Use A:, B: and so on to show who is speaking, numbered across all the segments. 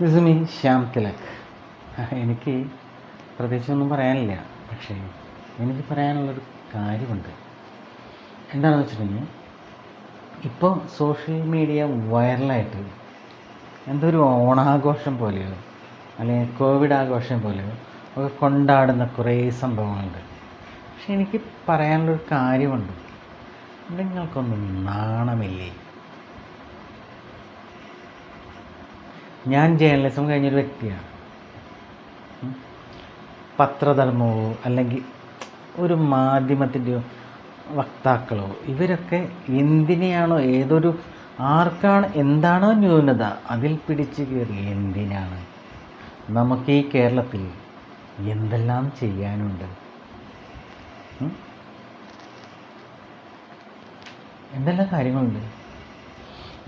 A: This me Shyam Tilak. എനിക്ക് പ്രത്യേകിച്ചൊന്നും പറയാനില്ല. പക്ഷേ എനിക്ക് പറയാനുള്ളൊരു കാര്യമുണ്ട്. എന്താണെന്ന് വെച്ചിട്ടുണ്ടെങ്കിൽ ഇപ്പോൾ സോഷ്യൽ മീഡിയ വൈറലായിട്ട് എന്തോ ഒരു ഓണാഘോഷം പോലെയോ അല്ലെങ്കിൽ കോവിഡ് ആഘോഷം പോലെയോ ഒക്കെ കൊണ്ടാടുന്ന കുറേ സംഭവങ്ങളുണ്ട്. പക്ഷെ എനിക്ക് പറയാനുള്ളൊരു കാര്യമുണ്ട്. നിങ്ങൾക്കൊന്നും നാണമില്ലേ? ഞാൻ ജേർണലിസം കഴിഞ്ഞൊരു വ്യക്തിയാണ്. പത്രധർമ്മമോ അല്ലെങ്കിൽ ഒരു മാധ്യമത്തിന്റെയോ വക്താക്കളോ ഇവരൊക്കെ എന്തിനെയാണോ ഏതൊരു ആർക്കാണ് എന്താണോ ന്യൂനത അതിൽ പിടിച്ച് കയറി എന്തിനാണ് നമുക്ക് ഈ കേരളത്തിൽ എന്തെല്ലാം ചെയ്യാനുണ്ട്? എന്തെല്ലാം കാര്യങ്ങളുണ്ട്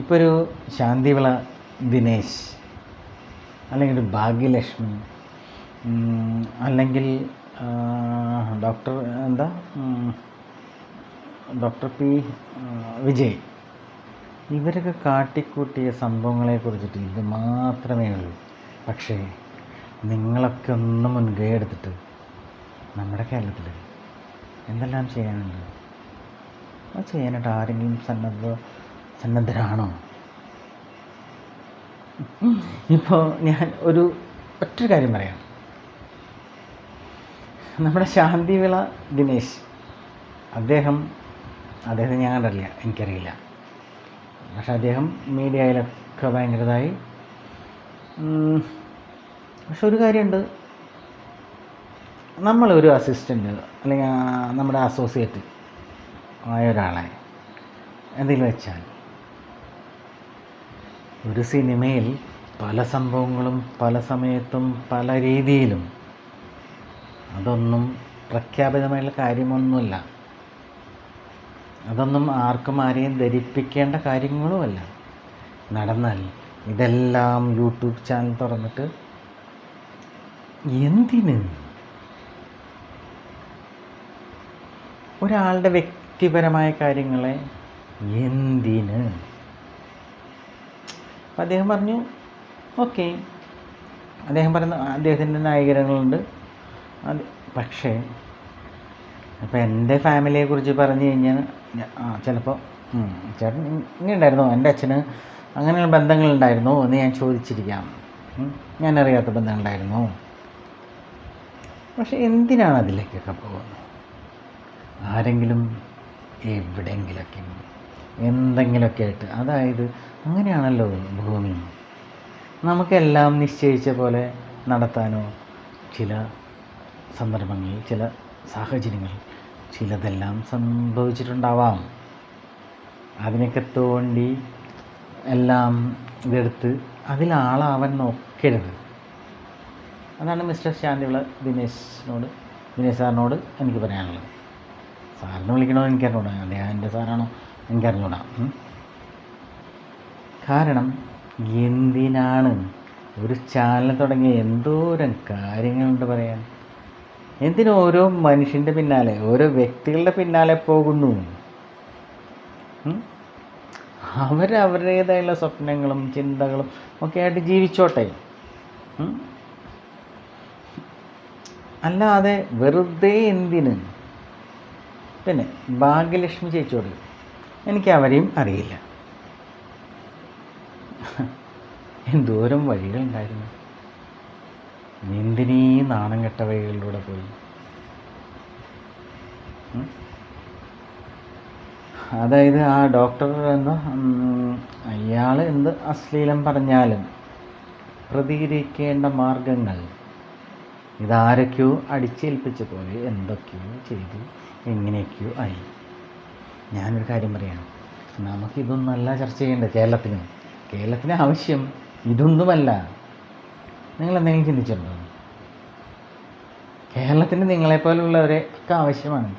A: ഇപ്പോൾ ഒരു ശാന്തിവിള ദിനേശ് അല്ലെങ്കിൽ ഭാഗ്യലക്ഷ്മി അല്ലെങ്കിൽ ഡോക്ടർ എന്താ ഡോക്ടർ പി വിജയ്. ഇവരൊക്കെ കാട്ടിക്കൂട്ടിയ സംഭവങ്ങളെ കുറിച്ചിട്ട് ഇത് മാത്രമേ ഉള്ളൂ. പക്ഷേ നിങ്ങളൊക്കെ ഒന്ന് മുൻകൈ എടുത്തിട്ട് നമ്മുടെ കേരളത്തിൽ എന്തെല്ലാം ചെയ്യാനുണ്ട്? അത് ചെയ്യാനായിട്ട് ആരെങ്കിലും സന്നദ്ധ സന്നദ്ധരാണോ? ഇപ്പോൾ ഞാൻ ഒരു ഒറ്റ കാര്യം പറയാം. നമ്മുടെ ശാന്തിവിള ദിനേശ് അദ്ദേഹം അദ്ദേഹത്തെ ഞാൻ കണ്ടിട്ടില്ല എനിക്കറിയില്ല. പക്ഷെ അദ്ദേഹം മീഡിയയിലൊക്കെ ഭയങ്കരതായി പക്ഷെ ഒരു കാര്യമുണ്ട്. നമ്മളൊരു അസിസ്റ്റന്റ് അല്ലെങ്കിൽ നമ്മുടെ അസോസിയേറ്റ് ആയ ഒരാളെ എന്തെങ്കിലും വെച്ചാൽ ഒരു സിനിമയിൽ പല സംഭവങ്ങളും പല സമയത്തും പല രീതിയിലും അതൊന്നും പ്രഖ്യാപിതമായുള്ള കാര്യമൊന്നുമല്ല. അതൊന്നും ആർക്കും ആരെയും ധരിപ്പിക്കേണ്ട കാര്യങ്ങളുമല്ല. നടന്നാൽ ഇതെല്ലാം യൂട്യൂബ് ചാനൽ തുറന്നിട്ട് എന്തിന്? ഒരാളുടെ വ്യക്തിപരമായ കാര്യങ്ങളെ എന്തിന്? അപ്പം അദ്ദേഹം പറഞ്ഞു ഓക്കെ. അദ്ദേഹം പറയുന്ന അദ്ദേഹത്തിന്റെ നായകരങ്ങളുണ്ട്. അത് പക്ഷേ അപ്പോൾ എന്റെ ഫാമിലിയെ കുറിച്ച് പറഞ്ഞു കഴിഞ്ഞാൽ ആ ചിലപ്പോൾ ചേട്ടൻ ഇങ്ങനെ ഉണ്ടായിരുന്നു എന്റെ അച്ഛന് അങ്ങനെയുള്ള ബന്ധങ്ങളുണ്ടായിരുന്നു എന്ന് ഞാൻ ചോദിച്ചിരിക്കാം. ഞാനറിയാത്ത ബന്ധങ്ങളുണ്ടായിരുന്നോ. പക്ഷെ എന്തിനാണ് അതിലേക്കൊക്കെ പോകുന്നത്? ആരെങ്കിലും എവിടെയെങ്കിലൊക്കെ എന്തെങ്കിലുമൊക്കെ ആയിട്ട് അതായത് അങ്ങനെയാണല്ലോ ഭൂമി. നമുക്കെല്ലാം നിശ്ചയിച്ച പോലെ നടത്താനോ ചില സന്ദർഭങ്ങളിൽ ചില സാഹചര്യങ്ങളിൽ ചിലതെല്ലാം സംഭവിച്ചിട്ടുണ്ടാവാം. അതിനൊക്കെ തോണ്ടി എല്ലാം ഇതെടുത്ത് അതിലാളാവാൻ നോക്കരുത്. അതാണ് മിസ്റ്റർ ശാന്തിവിള ദിനേശിനോട് ദിനേശ് സാറിനോട് എനിക്ക് പറയാനുള്ളത്. സാറിനെ വിളിക്കണോ എനിക്കറിഞ്ഞൂടാ. അദ്ദേഹം എന്റെ സാറാണോ എനിക്കറിഞ്ഞൂടാ. കാരണം എന്തിനാണ്? ഒരു ചാനൽ തുടങ്ങിയ എന്തോരം കാര്യങ്ങളുണ്ട് പറയാൻ. എന്തിനു ഓരോ മനുഷ്യന്റെ പിന്നാലെ ഓരോ വ്യക്തികളുടെ പിന്നാലെ പോകുന്നു? അവർ സ്വപ്നങ്ങളും ചിന്തകളും ഒക്കെ ആയിട്ട് ജീവിച്ചോട്ടെ. അല്ലാതെ വെറുതെ എന്തിന്? പിന്നെ ഭാഗ്യലക്ഷ്മി ചേച്ചിയോട് എനിക്ക് അവരെയും അറിയില്ല. എന്തോരം വഴികളുണ്ടായിരുന്നു. എന്തിനീ നാണം കെട്ട വഴികളിലൂടെ പോയി? അതായത് ആ ഡോക്ടർ എന്ന് അയാൾ എന്ത് അശ്ലീലം പറഞ്ഞാലും പ്രതികരിക്കേണ്ട മാർഗങ്ങൾ. ഇതാരൊക്കെയോ അടിച്ചേൽപ്പിച്ച പോലെ എന്തൊക്കെയോ ചെയ്തു എങ്ങനെയൊക്കെയോ ആയി. ഞാനൊരു കാര്യം പറയാം. നമുക്കിതൊന്നല്ല ചർച്ച ചെയ്യേണ്ടത് കേരളത്തിന്. കേരളത്തിന് ആവശ്യം ഇതൊന്നുമല്ല. നിങ്ങൾ എന്തെങ്കിലും ചിന്തിച്ചിട്ടുണ്ടോ? കേരളത്തിന് നിങ്ങളെപ്പോലുള്ളവരെ ഒക്കെ ആവശ്യമാണ്.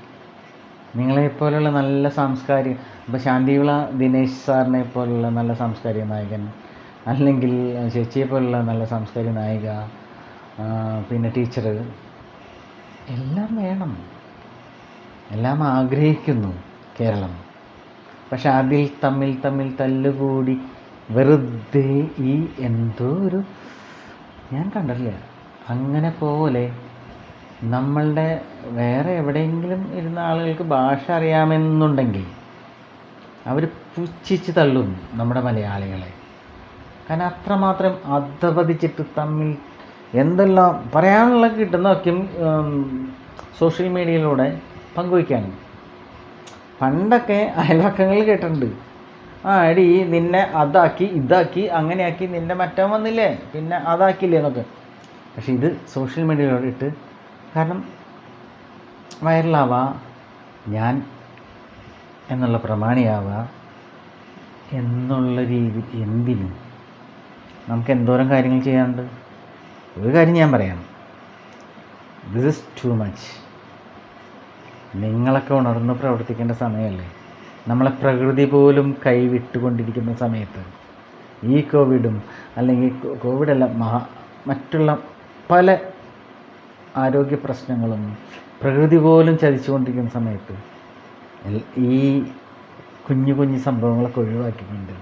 A: നിങ്ങളെപ്പോലുള്ള നല്ല സാംസ്കാരിക ഇപ്പോൾ ശാന്തിവിള ദിനേശ് സാറിനെ പോലുള്ള നല്ല സാംസ്കാരിക നായകൻ അല്ലെങ്കിൽ ചേച്ചിയെ പോലുള്ള നല്ല സാംസ്കാരിക നായിക പിന്നെ ടീച്ചർ എല്ലാം വേണം. എല്ലാം ആഗ്രഹിക്കുന്നു കേരളം. പക്ഷെ അതിൽ തമ്മിൽ തമ്മിൽ തല്ലുകൂടി വെറുതെ ഈ എന്തോ ഒരു ഞാൻ കണ്ടിട്ടില്ല അങ്ങനെ പോലെ നമ്മളുടെ വേറെ എവിടെയെങ്കിലും ഇരുന്ന ആളുകൾക്ക് ഭാഷ അറിയാമെന്നുണ്ടെങ്കിൽ അവർ പുച്ഛിച്ച് തള്ളും നമ്മുടെ മലയാളികളെ. കാരണം അത്രമാത്രം അധപതിച്ചിട്ട് തമ്മിൽ എന്തെല്ലാം പറയാനുള്ള കിട്ടുന്നതൊക്കെ സോഷ്യൽ മീഡിയയിലൂടെ പങ്കുവയ്ക്കാനും. പണ്ടൊക്കെ അയൽവക്കങ്ങളിൽ കേട്ടിട്ടുണ്ട്. ആ എടി നിന്നെ അതാക്കി ഇതാക്കി അങ്ങനെയാക്കി നിന്നെ മറ്റവൻ വന്നില്ലേ? പിന്നെ അതാക്കില്ലേ എന്നൊക്കെ. പക്ഷെ ഇത് സോഷ്യൽ മീഡിയയിലൂടെ ഇട്ട് കാരണം വൈറലാവാ ഞാൻ എന്നുള്ള പ്രമാണിയാവുക എന്നുള്ള രീതി എന്തിന്? നമുക്ക് എന്തോരം കാര്യങ്ങൾ ചെയ്യാനുണ്ട്? ഒരു കാര്യം ഞാൻ പറയാം. ദിസ് ഇസ് ടു മച്ച് നിങ്ങളൊക്കെ ഉണർന്ന് പ്രവർത്തിക്കേണ്ട സമയമല്ലേ? നമ്മളെ പ്രകൃതി പോലും കൈവിട്ടുകൊണ്ടിരിക്കുന്ന സമയത്ത് ഈ കോവിഡും അല്ലെങ്കിൽ കോവിഡല്ല മഹാ മറ്റുള്ള പല ആരോഗ്യ പ്രശ്നങ്ങളും പ്രകൃതി പോലും ചതിച്ചുകൊണ്ടിരിക്കുന്ന സമയത്ത് ഈ കുഞ്ഞു കുഞ്ഞു സംഭവങ്ങളൊക്കെ ഒഴിവാക്കിക്കൊണ്ട്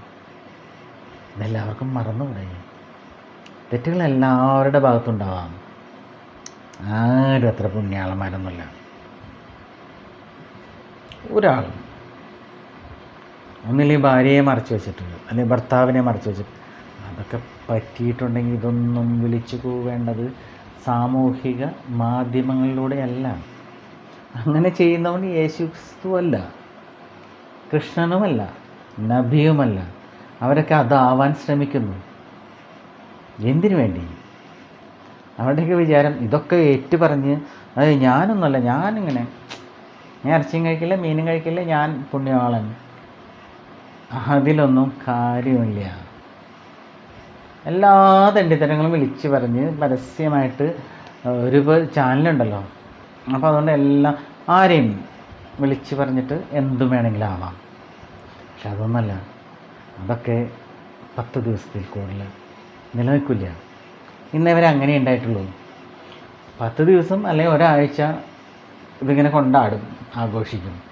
A: ഇതെല്ലാവർക്കും മറന്നുകൂടെ തെറ്റുകൾ എല്ലാവരുടെ ഭാഗത്തുണ്ടാവാം. ആരും അത്ര പുണ്യാളന്മാരൊന്നുമില്ല. ഒരാൾ ഒന്നില്ലെങ്കിൽ ഭാര്യയെ മറച്ചു വെച്ചിട്ടുണ്ട് അല്ലെങ്കിൽ ഭർത്താവിനെ മറച്ചു വെച്ചിട്ടുണ്ട് അതൊക്കെ പറ്റിയിട്ടുണ്ടെങ്കിൽ ഇതൊന്നും വിളിച്ചു കൂവേണ്ടത് സാമൂഹിക മാധ്യമങ്ങളിലൂടെയല്ല. അങ്ങനെ ചെയ്യുന്നവൻ യേശുക്രിസ്തുവല്ല കൃഷ്ണനുമല്ല നബിയുമല്ല. അവരൊക്കെ അതാവാൻ ശ്രമിക്കുന്നു. എന്തിനു വേണ്ടി? അവരുടെയൊക്കെ വിചാരം ഇതൊക്കെ ഏറ്റു പറഞ്ഞ് അതായത് ഞാനൊന്നുമല്ല ഞാനിങ്ങനെ ഞാൻ ഇറച്ചിയും കഴിക്കില്ല മീനും കഴിക്കില്ല ഞാൻ പുണ്യവാളൻ. അതിലൊന്നും കാര്യമില്ല. എല്ലാ തെണ്ടിത്തരങ്ങളും വിളിച്ച് പറഞ്ഞ് പരസ്യമായിട്ട് ഒരു ചാനലുണ്ടല്ലോ. അപ്പോൾ അതുകൊണ്ട് എല്ലാ ആരെയും വിളിച്ച് പറഞ്ഞിട്ട് എന്തും വേണമെങ്കിലും ആവാം. പക്ഷെ അതൊന്നല്ല. അതൊക്കെ പത്ത് ദിവസത്തിൽ കൂടുതൽ നിലനിൽക്കില്ല. ഇന്നവരെ അങ്ങനെ ഉണ്ടായിട്ടുള്ളൂ. പത്ത് ദിവസം അല്ലെങ്കിൽ ഒരാഴ്ച ഇതിങ്ങനെ കൊണ്ടാടും ആഘോഷിക്കും.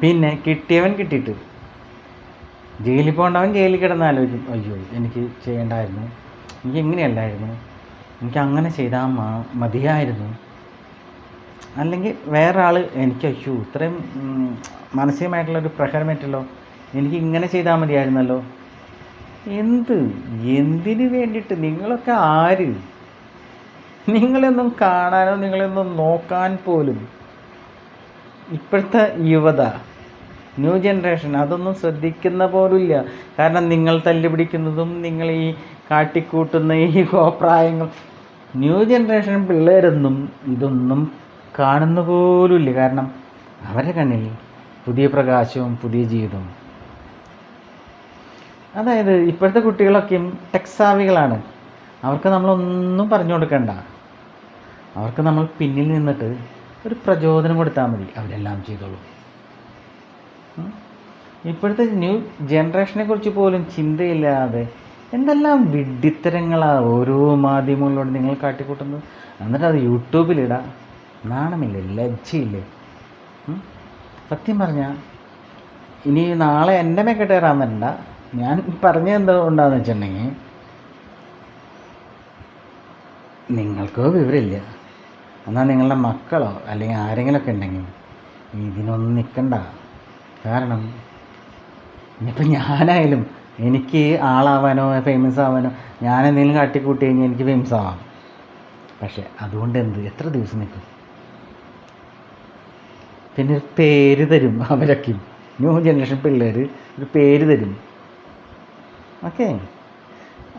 A: പിന്നെ കിട്ടിയവൻ കിട്ടിയിട്ട് ജയിലിൽ പോകേണ്ടവൻ ജയിലിൽ കിടന്ന് ആലോചിക്കും അയ്യോ എനിക്ക് ചെയ്യേണ്ടായിരുന്നു. എനിക്ക് എങ്ങനെയല്ലായിരുന്നു എനിക്ക് അങ്ങനെ ചെയ്താൽ മതിയായിരുന്നു. അല്ലെങ്കിൽ വേറൊരാൾ എനിക്ക് അയ്യോ ഇത്രയും മാനസികമായിട്ടുള്ളൊരു പ്രഹരമേറ്റല്ലോ എനിക്ക് ഇങ്ങനെ ചെയ്താൽ മതിയായിരുന്നല്ലോ. എന്ത്? എന്തിനു വേണ്ടിയിട്ട്? നിങ്ങളൊക്കെ ആര്? നിങ്ങളെന്നും കാണാനോ നിങ്ങളെന്നും നോക്കാൻ പോലും ഇപ്പോഴത്തെ യുവത ന്യൂ ജനറേഷൻ അതൊന്നും ശ്രദ്ധിക്കുന്ന പോലുമില്ല. കാരണം നിങ്ങൾ തല്ലുപിടിക്കുന്നതും നിങ്ങൾ ഈ കാട്ടിക്കൂട്ടുന്ന ഈ കോപ്രായങ്ങൾ ന്യൂ ജനറേഷൻ പിള്ളേരൊന്നും ഇതൊന്നും കാണുന്ന പോലുമില്ല. കാരണം അവരുടെ കണ്ണിൽ പുതിയ പ്രകാശവും പുതിയ ജീവിതവും. അതായത് ഇപ്പോഴത്തെ കുട്ടികളൊക്കെയും ടെക്സാവികളാണ്. അവർക്ക് നമ്മളൊന്നും പറഞ്ഞു കൊടുക്കേണ്ട. അവർക്ക് നമ്മൾ പിന്നിൽ നിന്നിട്ട് ഒരു പ്രചോദനം കൊടുത്താൽ മതി. അവരെല്ലാം ചെയ്തോളും. ഇപ്പോഴത്തെ ന്യൂ ജനറേഷനെ കുറിച്ച് പോലും ചിന്തയില്ലാതെ എന്തെല്ലാം വിഡിത്തരങ്ങളാണ് ഓരോ മാധ്യമങ്ങളോട് നിങ്ങൾ കാട്ടിക്കൂട്ടുന്നത്. എന്നിട്ട് അത് യൂട്യൂബിലിടാം. നാണമില്ലേ? ലജ്ജയില്ലേ. സത്യം പറഞ്ഞാൽ ഇനി നാളെ എന്റെ മേക്കെട്ട് വരണ്ട ഞാൻ പറഞ്ഞത് എന്തുകൊണ്ടാന്ന് വെച്ചിട്ടുണ്ടെങ്കിൽ നിങ്ങൾക്കോ വിവരമില്ല. എന്നാൽ നിങ്ങളുടെ മക്കളോ അല്ലെങ്കിൽ ആരെങ്കിലുമൊക്കെ ഉണ്ടെങ്കിൽ ഇതിനൊന്നും നിൽക്കണ്ട കാരണം ഇനിയിപ്പോൾ ഞാനായാലും എനിക്ക് ആളാവാനോ ഫേമസ് ആവാനോ ഞാൻ എന്തെങ്കിലും കാട്ടിക്കൂട്ടി കഴിഞ്ഞാൽ എനിക്ക് ഫേമസ് ആവാം. പക്ഷേ അതുകൊണ്ട് എന്ത്? എത്ര ദിവസം നിൽക്കും പിന്നെ ഒരു പേര് തരും അവരൊക്കെ. ന്യൂ ജനറേഷൻ പിള്ളേർ ഒരു പേര് തരും. ഓക്കെ?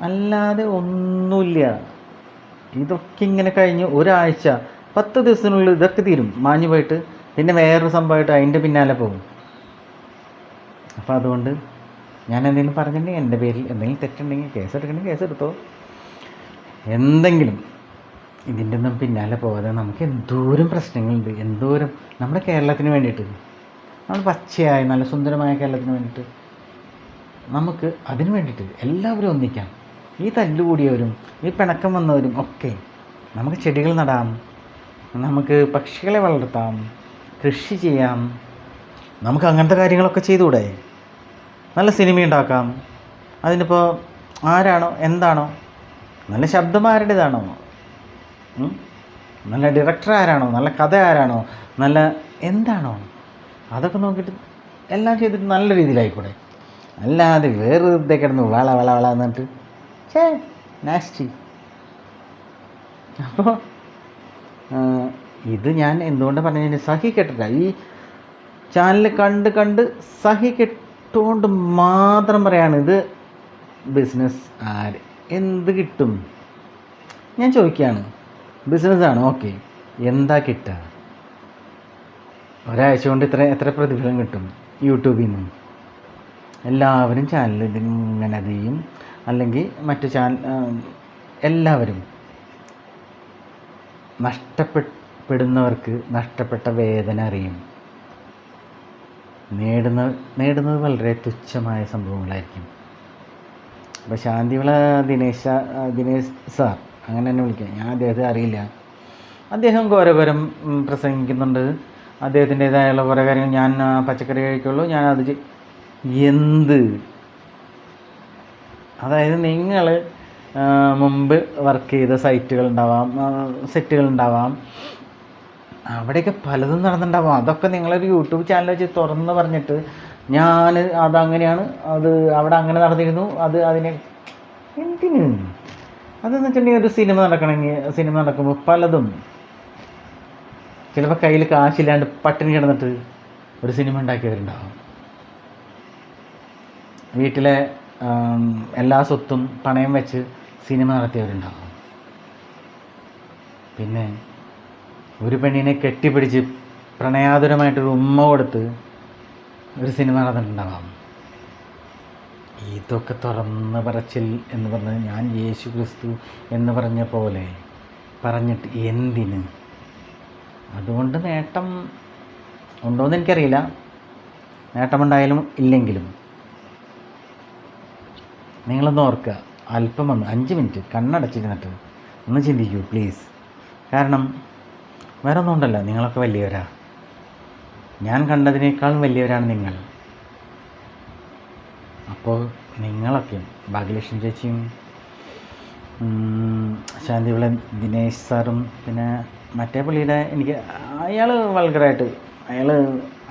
A: അല്ലാതെ ഒന്നുമില്ല. ഇതൊക്കെ ഇങ്ങനെ കഴിഞ്ഞ് ഒരാഴ്ച പത്ത് ദിവസത്തിനുള്ളിൽ ഇതൊക്കെ തീരും. മാഞ്ഞു പോയിട്ട് പിന്നെ വേറൊരു സംഭവമായിട്ട് അതിന്റെ പിന്നാലെ പോകും. അപ്പോൾ അതുകൊണ്ട് ഞാൻ എന്തെങ്കിലും പറഞ്ഞിട്ടുണ്ടെങ്കിൽ എന്റെ പേരിൽ എന്തെങ്കിലും തെറ്റുണ്ടെങ്കിൽ കേസ് എടുക്കണമെങ്കിൽ കേസ് എടുത്തോ. എന്തെങ്കിലും ഇതിന്റെ ഒന്നും പിന്നാലെ പോകാതെ നമുക്ക് എന്തോരം പ്രശ്നങ്ങളുണ്ട് എന്തോരം നമ്മുടെ കേരളത്തിന് വേണ്ടിയിട്ട് നമ്മൾ പച്ചയായ നല്ല സുന്ദരമായ കേരളത്തിന് വേണ്ടിയിട്ട് നമുക്ക് അതിന് വേണ്ടിയിട്ട് എല്ലാവരും ഒന്നിക്കാം. ഈ തല്ലുകൂടിയവരും ഈ പിണക്കം വന്നവരും ഒക്കെ നമുക്ക് ചെടികൾ നടാം നമുക്ക് പക്ഷികളെ വളർത്താം കൃഷി ചെയ്യാം നമുക്ക് അങ്ങനത്തെ കാര്യങ്ങളൊക്കെ ചെയ്തുകൂടെ? നല്ല സിനിമ ഉണ്ടാക്കാം. അതിനിപ്പോൾ ആരാണോ എന്താണോ? നല്ല ശബ്ദം ആരുടേതാണോ നല്ല ഡയറക്ടർ ആരാണോ? നല്ല കഥ ആരാണോ നല്ല എന്താണോ? അതൊക്കെ നോക്കിയിട്ട് എല്ലാം ചെയ്തിട്ട് നല്ല രീതിയിലായിക്കൂടെ? അല്ലാതെ വേറെ കിടന്ന് വള വള വള എന്നിട്ട് ചേ നാസ്റ്റി അപ്പോൾ ഇത് ഞാൻ എന്തുകൊണ്ട് പറഞ്ഞു സഹിക്കട്ടില്ല. ഈ ചാനൽ കണ്ട് കണ്ട് സഹി കെട്ടുകൊണ്ട് മാത്രം പറയാണ് ഇത് ബിസിനസ് ആര്? എന്ത് കിട്ടും? ഞാൻ ചോദിക്കുകയാണ്. ബിസിനസ്സാണ് ഓക്കെ എന്താ കിട്ടുക? ഒരാഴ്ച കൊണ്ട് ഇത്ര എത്ര പ്രതിഫലം കിട്ടും യൂട്യൂബിൽ നിന്ന്? എല്ലാവരും ചാനൽ ഇതിങ്ങനെ അതെയും അല്ലെങ്കിൽ മറ്റു ചാനൽ എല്ലാവരും നഷ്ടപ്പെടുന്നവർക്ക് നഷ്ടപ്പെട്ട വേദന അറിയും. നേടുന്ന നേടുന്നത് വളരെ തുച്ഛമായ സംഭവങ്ങളായിരിക്കും. അപ്പോൾ ശാന്തിവിള ദിനേശ ദിനേശ് സാർ അങ്ങനെ തന്നെ വിളിക്കാം. ഞാൻ അദ്ദേഹത്തെ അറിയില്ല. അദ്ദേഹം ഘോരപരം പ്രസംഗിക്കുന്നുണ്ട്. അദ്ദേഹത്തിന്റേതായുള്ള കുറേ കാര്യങ്ങൾ ഞാൻ പച്ചക്കറി കഴിക്കുള്ളൂ. ഞാൻ അത് എന്ത്? അതായത് നിങ്ങൾ മുമ്പ് വർക്ക് ചെയ്ത സൈറ്റുകൾ ഉണ്ടാവാം സെറ്റുകൾ ഉണ്ടാവാം. അവിടെയൊക്കെ പലതും നടന്നിട്ടുണ്ടാവും. അതൊക്കെ നിങ്ങളൊരു യൂട്യൂബ് ചാനൽ വെച്ച് തുറന്ന് പറഞ്ഞിട്ട് ഞാൻ അതങ്ങനെയാണ് അത് അവിടെ അങ്ങനെ നടന്നിരുന്നു അത് അതിനെ എന്തിന്? അതെന്ന് വെച്ചിട്ടുണ്ടെങ്കിൽ ഒരു സിനിമ നടക്കണമെങ്കിൽ സിനിമ നടക്കുമ്പോൾ പലതും. ചിലപ്പോൾ കയ്യിൽ കാശില്ലാണ്ട് പട്ടിണി കിടന്നിട്ട് ഒരു സിനിമ ഉണ്ടാക്കിയവരുണ്ടാവും. വീട്ടിലെ എല്ലാ സ്വത്തും പണയം വെച്ച് സിനിമ നടത്തിയവരുണ്ടാവും. പിന്നെ ഒരു പെണ്ണിനെ കെട്ടിപ്പിടിച്ച് പ്രണയാതുരമായിട്ടൊരു ഉമ്മ കൊടുത്ത് ഒരു സിനിമ നടന്നിട്ടുണ്ടാവാം. ഇതൊക്കെ തുറന്ന് പറച്ചിൽ എന്ന് പറഞ്ഞ് ഞാൻ യേശു ക്രിസ്തു എന്ന് പറഞ്ഞ പോലെ പറഞ്ഞിട്ട് എന്തിന്? അതുകൊണ്ട് നേട്ടം ഉണ്ടോയെന്ന് എനിക്കറിയില്ല. നേട്ടമുണ്ടായാലും ഇല്ലെങ്കിലും. നിങ്ങളൊന്ന് ഓർക്കുക. അല്പം ഒന്ന് അഞ്ച് മിനിറ്റ് കണ്ണടച്ചിരുന്നിട്ട് ഒന്ന് ചിന്തിക്കൂ പ്ലീസ് കാരണം വേറെ ഒന്നും ഉണ്ടല്ലോ നിങ്ങളൊക്കെ വലിയവരാ. ഞാൻ കണ്ടതിനേക്കാൾ വലിയവരാണ് നിങ്ങൾ. അപ്പോൾ നിങ്ങളൊക്കെയും ഭാഗ്യലക്ഷ്മി ചേച്ചിയും ശാന്തിവിള ദിനേശ് സാറും പിന്നെ മറ്റേ പുള്ളിയുടെ എനിക്ക് അയാൾ വൾഗറായിട്ട് അയാൾ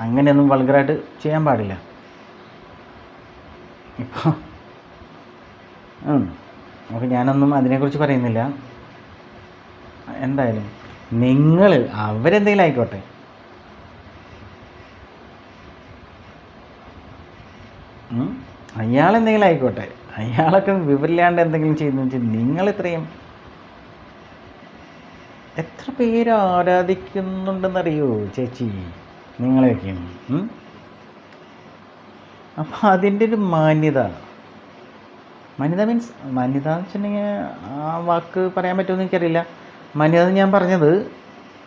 A: അങ്ങനെയൊന്നും വൾഗറായിട്ട് ചെയ്യാൻ പാടില്ല. ഇപ്പോൾ ഓക്കെ ഞാനൊന്നും അതിനെക്കുറിച്ച് പറയുന്നില്ല. എന്തായാലും നിങ്ങൾ അവരെന്തെങ്കിലും ആയിക്കോട്ടെ? അയാളെന്തെങ്കിലും ആയിക്കോട്ടെ. അയാളൊക്കെ വിവരില്ലാണ്ട് എന്തെങ്കിലും ചെയ്യുന്നു നിങ്ങൾ ഇത്രയും എത്ര പേര് ആരാധിക്കുന്നുണ്ടെന്നറിയോ ചേച്ചി? നിങ്ങളെയൊക്കെയും? അപ്പം അതിന്റെ ഒരു മാന്യത. മാന്യത മീൻസ് മാന്യത എന്ന് വെച്ചിട്ടുണ്ടെങ്കിൽ ആ വാക്ക് പറയാൻ പറ്റുമെന്ന് എനിക്കറിയില്ല. എന്ന് ഞാൻ പറഞ്ഞത്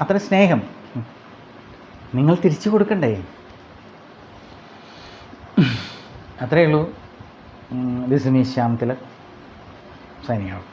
A: അത്ര സ്നേഹം. നിങ്ങൾ തിരിച്ചു കൊടുക്കണ്ടേ? അത്രയേ ഉള്ളൂ. This me Shyam Tilak